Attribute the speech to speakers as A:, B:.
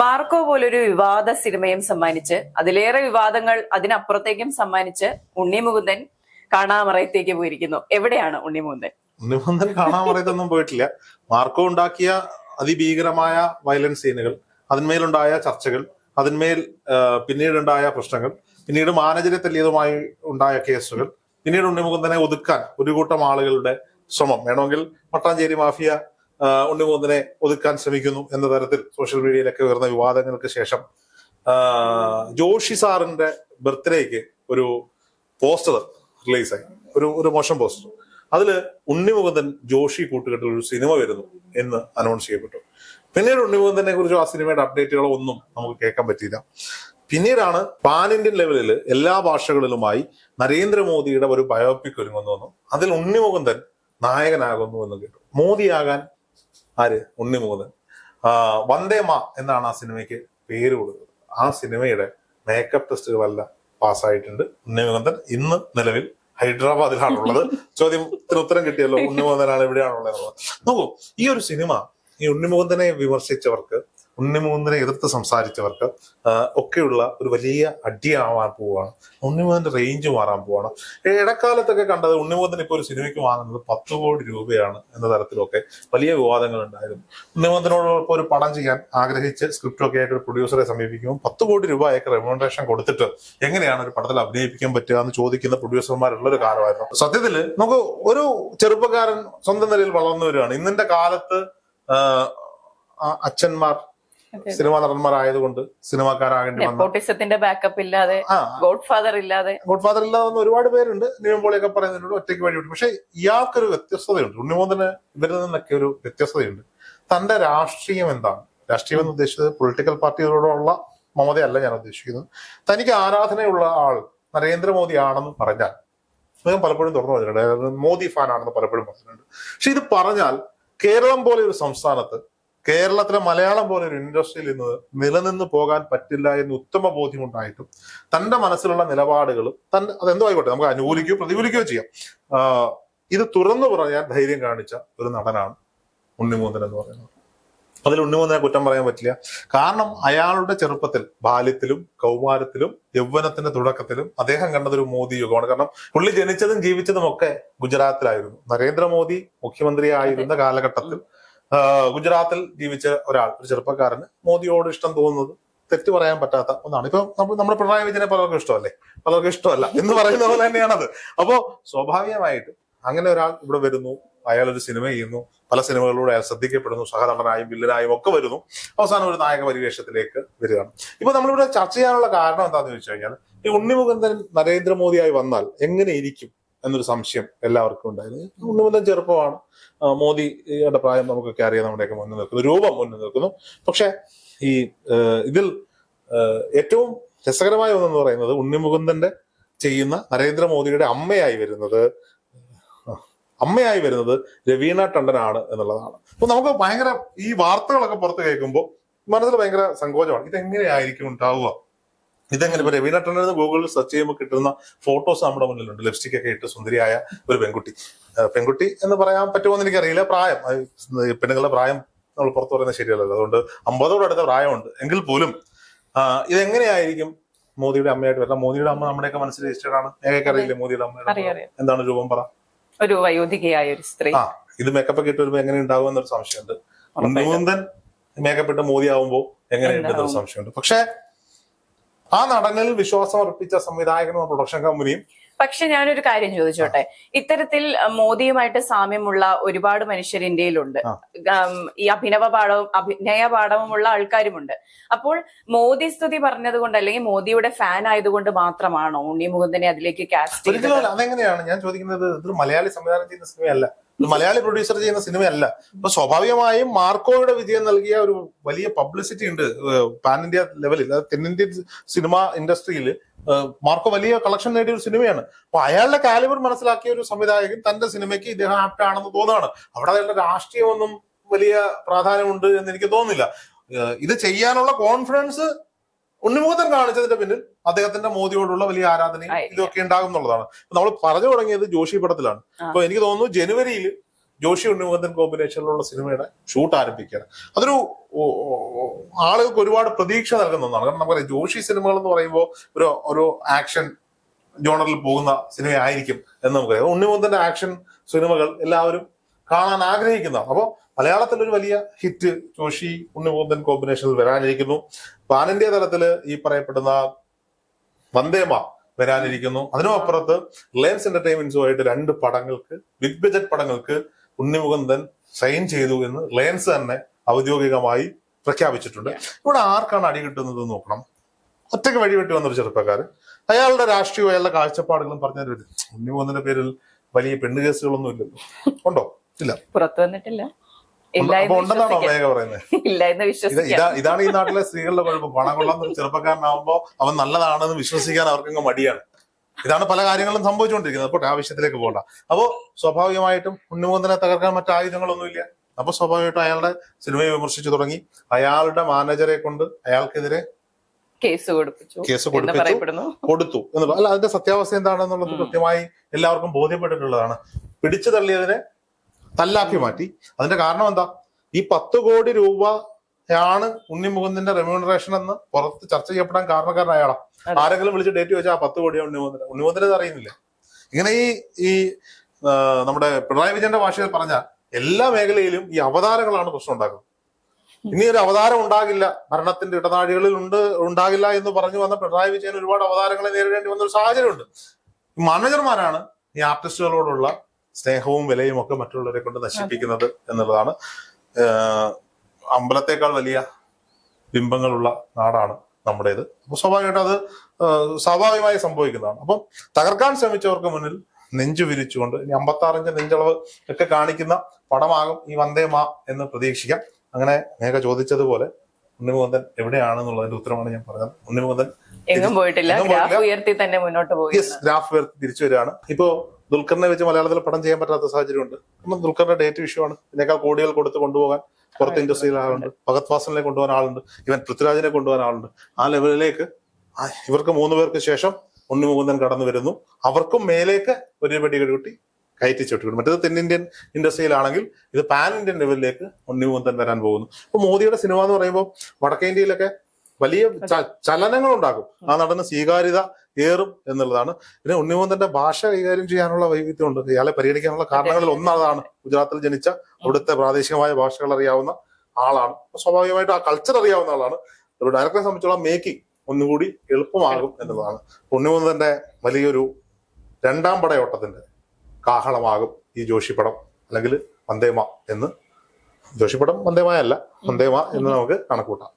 A: Marco പോലൊരു വിവാദ സിനിമയും സമ്മാനിച്ച് അതിലേറെ വിവാദങ്ങൾ അതിനപ്പുറത്തേക്കും സമ്മാനിച്ച് ഉണ്ണി മുകുന്ദൻ കാണാമറയത്തേക്ക് പോയിരിക്കുന്നു. എവിടെയാണ് ഉണ്ണി മുകുന്ദൻ
B: ഉണ്ണി മുകുന്ദൻ കാണാമറയത്തൊന്നും പോയിട്ടില്ല. മാർക്കോ ഉണ്ടാക്കിയ അതിഭീകരമായ വയലൻസ് സീനുകൾ അതിന്മേലുണ്ടായ ചർച്ചകൾ അതിന്മേൽ പിന്നീടുണ്ടായ പ്രശ്നങ്ങൾ പിന്നീട് മാനേജരെ തല്ലിയതുമായി ഉണ്ടായ കേസുകൾ പിന്നീട് ഉണ്ണിമുകുന്ദനെ ഒതുക്കാൻ ഒരു കൂട്ടം ആളുകളുടെ ശ്രമം. വേണമെങ്കിൽ മട്ടാഞ്ചേരി മാഫിയ ആ, ഉണ്ണിമുകുന്ദനെ ഒതുക്കാൻ ശ്രമിക്കുന്നു എന്ന തരത്തിൽ സോഷ്യൽ മീഡിയയിലൊക്കെ ഉയർന്ന വിവാദങ്ങൾക്ക് ശേഷം ജോഷി സാറിന്റെ ബർത്ത്ഡേക്ക് ഒരു പോസ്റ്റർ റിലീസായി ഒരു ഒരു മോശം പോസ്റ്റർ അതിൽ ഉണ്ണിമുകുന്ദൻ ജോഷി കൂട്ടുകെട്ടിൽ ഒരു സിനിമ വരുന്നു എന്ന് അനൗൺസ് ചെയ്യപ്പെട്ടു. പിന്നീട് ഉണ്ണിമുകുന്ദനെ കുറിച്ചോ ആ സിനിമയുടെ അപ്ഡേറ്റുകളോ ഒന്നും നമുക്ക് കേൾക്കാൻ പറ്റിയില്ല. പിന്നീടാണ് പാൻ ഇന്ത്യൻ ലെവലിൽ എല്ലാ ഭാഷകളിലുമായി നരേന്ദ്രമോദിയുടെ ഒരു ബയോപിക് ഒരുങ്ങുന്നു അതിൽ ഉണ്ണിമുകുന്ദൻ നായകനാകുന്നു എന്ന് കേട്ടു. മോദിയാകാൻ ആര്? ഉണ്ണിമുകുന്ദൻ. ആ, വന്ദേ മാ എന്നാണ് ആ സിനിമയ്ക്ക് പേര് കൊടുത്തത്. ആ സിനിമയുടെ മേക്കപ്പ് ടെസ്റ്റുകളെല്ലാം പാസ്സായിട്ടുണ്ട് ഉണ്ണിമുകുന്ദൻ ഇന്ന് നിലവിൽ ഹൈദരാബാദിലാണുള്ളത്. ചോദ്യത്തിന് ഉത്തരം കിട്ടിയല്ലോ. ഉണ്ണിമുകുന്ദനാണ് എവിടെയാണുള്ളത്. നോക്കൂ ഈ ഒരു സിനിമ ഈ ഉണ്ണിമുകുന്ദനെ വിമർശിച്ചവർക്ക് ഉണ്ണിമുകുന്ദനെ എതിർത്ത് സംസാരിച്ചവർക്ക് ഒക്കെയുള്ള ഒരു വലിയ അടിയാവാൻ പോവുകയാണ്. ഉണ്ണിമുകുന്ദന്റെ റേഞ്ച് മാറാൻ പോവാണ് ഇടക്കാലത്തൊക്കെ കണ്ടത് ഉണ്ണിമുകുന്ദൻ ഇപ്പോൾ ഒരു സിനിമയ്ക്ക് വാങ്ങുന്നത് പത്ത് കോടി രൂപയാണ് എന്ന തരത്തിലൊക്കെ വലിയ വിവാദങ്ങൾ ഉണ്ടായിരുന്നു. ഉണ്ണിമുകുന്ദനോടൊപ്പം ഒരു പടം ചെയ്യാൻ ആഗ്രഹിച്ച് സ്ക്രിപ്റ്റൊക്കെ ആയിട്ട് ഒരു പ്രൊഡ്യൂസറെ സമീപിക്കുമ്പോൾ പത്ത് കോടി രൂപയൊക്കെ റെമ്യൂണറേഷൻ കൊടുത്തിട്ട് എങ്ങനെയാണ് ഒരു പടത്തിൽ അഭിനയിപ്പിക്കാൻ പറ്റുക എന്ന് ചോദിക്കുന്ന പ്രൊഡ്യൂസർമാരുള്ള ഒരു കാലമായിരുന്നു. സത്യത്തിൽ നമുക്ക് ഒരു ചെറുപ്പക്കാരൻ സ്വന്തം നിലയിൽ വളർന്നു വരികയാണ്. ഇന്നിന്റെ കാലത്ത് അച്ഛന്മാർ സിനിമാ നടന്മാരായതുകൊണ്ട് സിനിമാക്കാരാകേണ്ടി വന്ന
A: ബാക്കപ്പ് ഇല്ലാതെ ഗോഡ് ഫാദർ ഇല്ലാതെ.
B: ഗോഡ് ഫാദർ ഇല്ലാതെ ഒരുപാട് പേരുണ്ട്. നിയമപോളിയൊക്കെ പറയുന്നതിനോട് ഒറ്റയ്ക്ക് വേണ്ടി വിട്ടു പക്ഷെ ഇയാൾക്കൊരു വ്യത്യസ്തതയുണ്ട്. ഉണ്ണിമോദന് ഇവരിൽ നിന്നൊക്കെ ഒരു വ്യത്യസ്തതയുണ്ട്. തന്റെ രാഷ്ട്രീയം എന്താണ്? രാഷ്ട്രീയം എന്ന് ഉദ്ദേശിച്ചത് പൊളിറ്റിക്കൽ പാർട്ടികളോടുള്ള മമതയല്ല ഞാൻ ഉദ്ദേശിക്കുന്നത്. തനിക്ക് ആരാധനയുള്ള ആൾ നരേന്ദ്രമോദി ആണെന്ന് പറഞ്ഞാൽ അദ്ദേഹം പലപ്പോഴും തുറന്നു പറഞ്ഞിട്ടുണ്ട്. മോദി ഫാൻ ആണെന്ന് പലപ്പോഴും പറഞ്ഞിട്ടുണ്ട്. പക്ഷെ ഇത് പറഞ്ഞാൽ കേരളം പോലെ ഒരു സംസ്ഥാനത്ത് കേരളത്തിലെ മലയാളം പോലെ ഒരു ഇൻഡസ്ട്രിയിൽ ഇന്ന് നിലനിന്ന് പോകാൻ പറ്റില്ല എന്ന് ഉത്തമ ബോധ്യമുണ്ടായിട്ടും തന്റെ മനസ്സിലുള്ള നിലപാടുകളും തന്റെ അതെന്തോ ആയിക്കോട്ടെ നമുക്ക് അനുകൂലിക്കുകയോ പ്രതികൂലിക്കുകയോ ചെയ്യാം. ഇത് തുറന്നു പറയാൻ ധൈര്യം കാണിച്ച ഒരു നടനാണ് ഉണ്ണിമൂന്തൻ എന്ന് പറയുന്നത്. അതിൽ ഉണ്ണിമൂന്നനെ കുറ്റം പറയാൻ പറ്റില്ല. കാരണം അയാളുടെ ചെറുപ്പത്തിൽ ബാല്യത്തിലും കൗമാരത്തിലും യൗവനത്തിന്റെ തുടക്കത്തിലും അദ്ദേഹം കണ്ടതൊരു ഒരു മോദി യുഗമാണ്. കാരണം പുള്ളി ജനിച്ചതും ജീവിച്ചതും ഒക്കെ ഗുജറാത്തിലായിരുന്നു. നരേന്ദ്രമോദി മുഖ്യമന്ത്രിയായിരുന്ന കാലഘട്ടത്തിൽ ഗുജറാത്തിൽ ജീവിച്ച ഒരാൾ ഒരു ചെറുപ്പക്കാരന് മോദിയോട് ഇഷ്ടം തോന്നുന്നത് തെറ്റ് പറയാൻ പറ്റാത്ത ഒന്നാണ്. ഇപ്പൊ നമ്മുടെ പിണറായി വിജയനെ പലർക്കും ഇഷ്ടമല്ലേ? പലർക്കും ഇഷ്ടമല്ല എന്ന് പറയുന്ന പോലെ തന്നെയാണത്. അപ്പോ സ്വാഭാവികമായിട്ട് അങ്ങനെ ഒരാൾ ഇവിടെ വരുന്നു അയാൾ ഒരു സിനിമ ചെയ്യുന്നു പല സിനിമകളിലൂടെ അയാൾ ശ്രദ്ധിക്കപ്പെടുന്നു സഹനടനായും വില്ലനായും ഒക്കെ വരുന്നു. അവസാനം ഒരു നായക പരിവേഷത്തിലേക്ക് വരികയാണ്. ഇപ്പൊ നമ്മളിവിടെ ചർച്ച ചെയ്യാനുള്ള കാരണം എന്താണെന്ന് ചോദിച്ചു കഴിഞ്ഞാൽ ഈ ഉണ്ണിമുകുന്ദൻ നരേന്ദ്രമോദിയായി വന്നാൽ എങ്ങനെ ഇരിക്കും? എന്നൊരു സംശയം എല്ലാവർക്കും ഉണ്ടായിരുന്നു. ഉണ്ണിമുകുന്ദൻ ചെറുപ്പമാണ്. മോദിയുടെ പ്രായം നമുക്കൊക്കെ അറിയാം നമ്മുടെയൊക്കെ മുന്നിൽ നിൽക്കുന്നു. രൂപം മുന്നിൽ നിൽക്കുന്നു. പക്ഷെ ഈ ഇതിൽ ഏറ്റവും രസകരമായ ഒന്നെന്ന് പറയുന്നത് ഉണ്ണിമുകുന്ദന്റെ ചെയ്യുന്ന നരേന്ദ്രമോദിയുടെ അമ്മയായി വരുന്നത് അമ്മയായി വരുന്നത് രവീണ ടണ്ടനാണ് എന്നുള്ളതാണ്. അപ്പൊ നമുക്ക് ഭയങ്കര ഈ വാർത്തകളൊക്കെ പുറത്ത് കേൾക്കുമ്പോൾ മനസ്സിൽ ഭയങ്കര സങ്കോചമാണ്. ഇതെങ്ങനെയായിരിക്കും ഉണ്ടാവുക? ഇതെങ്ങനെ ഇപ്പൊ ടണ്ടൻ ഗൂഗിളിൽ സെർച്ച് ചെയ്യുമ്പോൾ കിട്ടുന്ന ഫോട്ടോസ് നമ്മുടെ മുന്നിലുണ്ട്. ലിപ്സ്റ്റിക് ഒക്കെ ഇട്ട് സുന്ദരിയായ ഒരു പെൺകുട്ടി. പെൺകുട്ടി എന്ന് പറയാൻ പറ്റുമോ എന്ന് എനിക്കറിയില്ല. പ്രായം. പെണ്ണുങ്ങളുടെ പ്രായം നമ്മൾ പുറത്തു പറയുന്നത് ശരിയല്ലല്ലോ. അതുകൊണ്ട് അമ്പതോട് അടുത്ത പ്രായമുണ്ട്. എങ്കിൽ പോലും ഇതെങ്ങനെയായിരിക്കും മോദിയുടെ അമ്മയായിട്ട് വരണം മോദിയുടെ അമ്മ നമ്മുടെയൊക്കെ മനസ്സിൽ രജിസ്റ്റേഡ് ആണ്. ഏകൊക്കെ അറിയില്ലേ മോദിയുടെ അമ്മയുടെ
A: അറിയാം
B: എന്താണ് രൂപം പറ?
A: ഒരു വയോധികയായ ഒരു സ്ത്രീ.
B: ആ ഇത് മേക്കപ്പ് ഒക്കെ ഇട്ട് വരുമ്പോ എങ്ങനെ ഉണ്ടാവും എന്നൊരു സംശയമുണ്ട്. മേക്കപ്പ് ഇട്ട് മോദി ആവുമ്പോ എങ്ങനെയുണ്ട് എന്നൊരു സംശയമുണ്ട്. പക്ഷെ ആ നടനിൽ വിശ്വാസം അർപ്പിച്ച സംവിധായകനും പ്രൊഡക്ഷൻ കമ്പനിയും
A: പക്ഷെ ഞാനൊരു കാര്യം ചോദിച്ചോട്ടെ? ഇത്തരത്തിൽ മോദിയുമായിട്ട് സാമ്യമുള്ള ഒരുപാട് മനുഷ്യർ ഇന്ത്യയിലുണ്ട്. ഈ അഭിനവ പാഠവും അഭിനയ പാഠവുമുള്ള ആൾക്കാരുമുണ്ട്. അപ്പോൾ മോദി സ്തുതി പറഞ്ഞത് കൊണ്ട് അല്ലെങ്കിൽ മോദിയുടെ ഫാൻ ആയതുകൊണ്ട് മാത്രമാണോ ഉണ്ണി മുകുന്ദനെ അതിലേക്ക് കാസ്റ്റ്
B: അതെങ്ങനെയാണ്? ഞാൻ ചോദിക്കുന്നത് ഇതൊരു മലയാളി സംവിധാനം ചെയ്യുന്ന സിനിമയല്ല മലയാളി പ്രൊഡ്യൂസർ ചെയ്യുന്ന സിനിമയല്ല. അപ്പൊ സ്വാഭാവികമായും മാർക്കോയുടെ വിജയം നൽകിയ ഒരു വലിയ പബ്ലിസിറ്റി ഉണ്ട് പാൻ ഇന്ത്യ ലെവലിൽ തെന്നിന്ത്യൻ സിനിമ ഇൻഡസ്ട്രിയിൽ മാർക്കോ വലിയ കളക്ഷൻ നേടിയ ഒരു സിനിമയാണ്. അപ്പൊ അയാളുടെ കാലിബർ മനസ്സിലാക്കിയ ഒരു സംവിധായകൻ തന്റെ സിനിമയ്ക്ക് ഇദ്ദേഹം ആപ്റ്റ് ആണെന്ന് തോന്നുകയാണ്. അവിടെ അയാളുടെ രാഷ്ട്രീയമൊന്നും വലിയ പ്രാധാന്യമുണ്ട് എന്ന് എനിക്ക് തോന്നുന്നില്ല. ഇത് ചെയ്യാനുള്ള കോൺഫിഡൻസ് ഉണ്ണിമുഖത്തൻ കാണിച്ചതിന്റെ പിന്നിൽ അദ്ദേഹത്തിന്റെ മോദിയോടുള്ള വലിയ ആരാധനയും ഇതൊക്കെ ഉണ്ടാകും എന്നുള്ളതാണ് നമ്മൾ പറഞ്ഞു തുടങ്ങിയത് ജോഷി പടത്തിലാണ്. അപ്പൊ എനിക്ക് തോന്നുന്നു ജനുവരിയിൽ ജോഷി ഉണ്ണിമുഖത്തൻ കോമ്പിനേഷനിലുള്ള സിനിമയുടെ ഷൂട്ട് ആരംഭിക്കുകയാണ്. അതൊരു ആളുകൾക്ക് ഒരുപാട് പ്രതീക്ഷ നൽകുന്ന ഒന്നാണ്. കാരണം നമുക്കറിയാം ജോഷി സിനിമകൾ എന്ന് പറയുമ്പോൾ ഒരു ഒരു ആക്ഷൻ ജോണറിൽ പോകുന്ന സിനിമയായിരിക്കും എന്ന് നമുക്കറിയാം. ഉണ്ണിമുഖത്തന്റെ ആക്ഷൻ സിനിമകൾ എല്ലാവരും കാണാൻ ആഗ്രഹിക്കുന്നതാണ്. അപ്പോൾ മലയാളത്തിൽ ഒരു വലിയ ഹിറ്റ് ജോഷി ഉണ്ണിമുഖന്തൻ കോമ്പിനേഷനിൽ വരാനിരിക്കുന്നു. പാൻ ഇന്ത്യ തലത്തിൽ ഈ പറയപ്പെടുന്ന വന്ദേമ വരാനിരിക്കുന്നു. അതിനും അപ്പുറത്ത് റിലയൻസ് എന്റർടൈൻമെന്റ്സുമായിട്ട് രണ്ട് പടങ്ങൾക്ക് ബിഗ് ബജറ്റ് പടങ്ങൾക്ക് ഉണ്ണിമുകുന്ദൻ സൈൻ ചെയ്തു എന്ന് റിലയൻസ് തന്നെ ഔദ്യോഗികമായി പ്രഖ്യാപിച്ചിട്ടുണ്ട്. ഇവിടെ ആർക്കാണ് അടി കിട്ടുന്നത് നോക്കണം. ഒറ്റയ്ക്ക് വഴിവെട്ടി വന്നൊരു ചെറുപ്പക്കാർ ചെറുപ്പക്കാരൻ. അയാളുടെ രാഷ്ട്രീയവും അയാളുടെ കാഴ്ചപ്പാടുകളും പറഞ്ഞൊരു ഉണ്ണിമുകുന്ദന്റെ പേരിൽ വലിയ പെണ്ണുകേസുകളൊന്നും ഇല്ലല്ലോ. ഉണ്ടോ? ഇല്ല.
A: പുറത്തു വന്നിട്ടില്ല. ഇല്ല എന്ന് വിശ്വസിക്കാം
B: ഇതാണ് ഈ നാട്ടിലെ സ്ത്രീകളുടെ കുഴപ്പം. പണം കൊള്ളാൻ ചെറുപ്പക്കാരനാവുമ്പോ അവൻ നല്ലതാണെന്ന് വിശ്വസിക്കാൻ അവർക്കങ്ങ് മടിയാണ്. ഇതാണ് പല കാര്യങ്ങളും സംഭവിച്ചുകൊണ്ടിരിക്കുന്നത്. അപ്പോൾ ആവശ്യത്തിലേക്ക് പോകണ്ട. അപ്പോ സ്വാഭാവികമായിട്ടും ഉണ്ണിമുഖത്തിനെ തകർക്കാൻ മറ്റു ആയുധങ്ങളൊന്നുമില്ല അപ്പൊ സ്വാഭാവികമായിട്ടും അയാളുടെ സിനിമയെ വിമർശിച്ചു തുടങ്ങി. അയാളുടെ മാനേജറെ കൊണ്ട് അയാൾക്കെതിരെ
A: കേസ് കൊടുപ്പിച്ചു
B: കേസ് കൊടുപ്പിച്ചു കൊടുത്തു എന്ന് അല്ല അതിന്റെ സത്യാവസ്ഥ എന്താണെന്നുള്ളത് കൃത്യമായി എല്ലാവർക്കും ബോധ്യപ്പെട്ടിട്ടുള്ളതാണ്. പിടിച്ചു തള്ളിയതിനെ തല്ലാക്കി മാറ്റി. അതിന്റെ കാരണം എന്താ? ഈ പത്ത് കോടി രൂപ രൂപയാണ് ഉണ്ണിമുകുന്ദന്റെ റെമ്യൂണറേഷൻ എന്ന് പുറത്ത് ചർച്ച ചെയ്യപ്പെടാൻ കാരണക്കാരൻ അയാളാ. ആരെങ്കിലും വിളിച്ച് ഡേറ്റ് ചോദിച്ചാൽ ആ പത്ത് കോടിയാണ് ഉണ്ണിമുകുന്ദൻ. ഉണ്ണിമുകുന്ദനെ അറിയുന്നില്ല? ഇങ്ങനെ ഈ ഈ നമ്മുടെ പിണറായി വിജയന്റെ ഭാഷയിൽ പറഞ്ഞ എല്ലാ മേഖലയിലും ഈ അവതാരങ്ങളാണ് പ്രശ്നം ഉണ്ടാക്കുന്നത്. ഇനി ഒരു അവതാരം ഉണ്ടാകില്ല ഭരണത്തിന്റെ ഇടനാഴികളിൽ ഉണ്ട് ഉണ്ടാകില്ല എന്ന് പറഞ്ഞു വന്ന പിണറായി വിജയൻ ഒരുപാട് അവതാരങ്ങളെ നേരിടേണ്ടി വന്ന ഒരു സാഹചര്യമുണ്ട്. മാനേജർമാരാണ് ഈ ആർട്ടിസ്റ്റുകളോടുള്ള സ്നേഹവും വിലയും ഒക്കെ മറ്റുള്ളവരെ കൊണ്ട് നശിപ്പിക്കുന്നത് എന്നുള്ളതാണ്. അമ്പലത്തെക്കാൾ വലിയ ബിംബങ്ങളുള്ള നാടാണ് നമ്മുടേത്. അപ്പൊ സ്വാഭാവികമായിട്ട് അത് സ്വാഭാവികമായി സംഭവിക്കുന്നതാണ്. അപ്പം തകർക്കാൻ ശ്രമിച്ചവർക്ക് മുന്നിൽ നെഞ്ചു വിരിച്ചുകൊണ്ട് ഇനി അമ്പത്താറിഞ്ച് നെഞ്ചളവ് ഒക്കെ കാണിക്കുന്ന പടമാകും ഈ വന്ദേമ എന്ന് പ്രതീക്ഷിക്കാം. അങ്ങനെ മേഘ ചോദിച്ചതുപോലെ ഉണ്ണിമുകുന്ദൻ എവിടെയാണെന്നുള്ളതിന്റെ ഉത്തരമാണ് ഞാൻ പറഞ്ഞത്. ഉണ്ണിമുകുന്ദൻ
A: എങ്ങും പോയിട്ടില്ല. ഗ്രാഫ് ഉയർത്തി തന്നെ മുന്നോട്ട് പോയി
B: ഗ്രാഫ് ഉയർത്തി തിരിച്ചു വരികയാണ്. ഇപ്പോ ദുൽഖറിനെ വെച്ച് മലയാളത്തിൽ പടം ചെയ്യാൻ പറ്റാത്ത സാഹചര്യമുണ്ട്. കാരണം ദുൽഖറിന്റെ ഡേറ്റ് വിഷയമാണ്. ഇതിനേക്കാൾ കോടികൾ കൊടുത്ത് കൊണ്ടുപോകാൻ പുറത്ത് ഇൻഡസ്ട്രിയിൽ ആളുണ്ട്. ഭഗത് വാസനെ കൊണ്ടുപോകാൻ ആളുണ്ട്. ഇവൻ പൃഥ്വിരാജിനെ കൊണ്ടുപോകാൻ ആളുണ്ട്. ആ ലെവലിലേക്ക് ഇവർക്ക് മൂന്ന് പേർക്ക് ശേഷം ഉണ്ണിമുകുന്ദൻ കടന്നു വരുന്നു. അവർക്കും മേലേക്ക് ഒരു പടി കൂട്ടി കയറ്റി ചുട്ടിവിടും മറ്റേത് തെന്നിന്ത്യൻ ഇൻഡസ്ട്രിയിലാണെങ്കിൽ ഇത് പാൻ ഇന്ത്യൻ ലെവലിലേക്ക് ഉണ്ണിമുകുന്ദൻ വരാൻ പോകുന്നു. അപ്പൊ മോദിയുടെ സിനിമ എന്ന് പറയുമ്പോൾ വടക്കേ ഇന്ത്യയിലൊക്കെ വലിയ ചലനങ്ങൾ ഉണ്ടാക്കും ആ നടന് സ്വീകാര്യത ഏറും എന്നുള്ളതാണ്. പിന്നെ ഉണ്ണിമുകുന്ദന്റെ ഭാഷ കൈകാര്യം ചെയ്യാനുള്ള വൈവിധ്യമുണ്ട്. ഇയാളെ പരിഗണിക്കാനുള്ള കാരണങ്ങളിൽ ഒന്നതാണ് ഗുജറാത്തിൽ ജനിച്ച അവിടുത്തെ പ്രാദേശികമായ ഭാഷകൾ അറിയാവുന്ന ആളാണ്. സ്വാഭാവികമായിട്ട് ആ കൾച്ചർ അറിയാവുന്ന ആളാണ്. ഡയറക്ടറെ സംബന്ധിച്ചുള്ള മേക്കിംഗ് ഒന്നുകൂടി എളുപ്പമാകും എന്നുള്ളതാണ്. ഉണ്ണിമുകുന്ദന്റെ വലിയൊരു രണ്ടാം പടയോട്ടത്തിന്റെ കാഹളമാകും ഈ ജോഷിപ്പടം അല്ലെങ്കിൽ വന്ദേമ എന്ന്. ജോഷിപ്പടം വന്ദേമ അല്ല വന്ദേമ എന്ന് നമുക്ക് കണക്കൂട്ടാം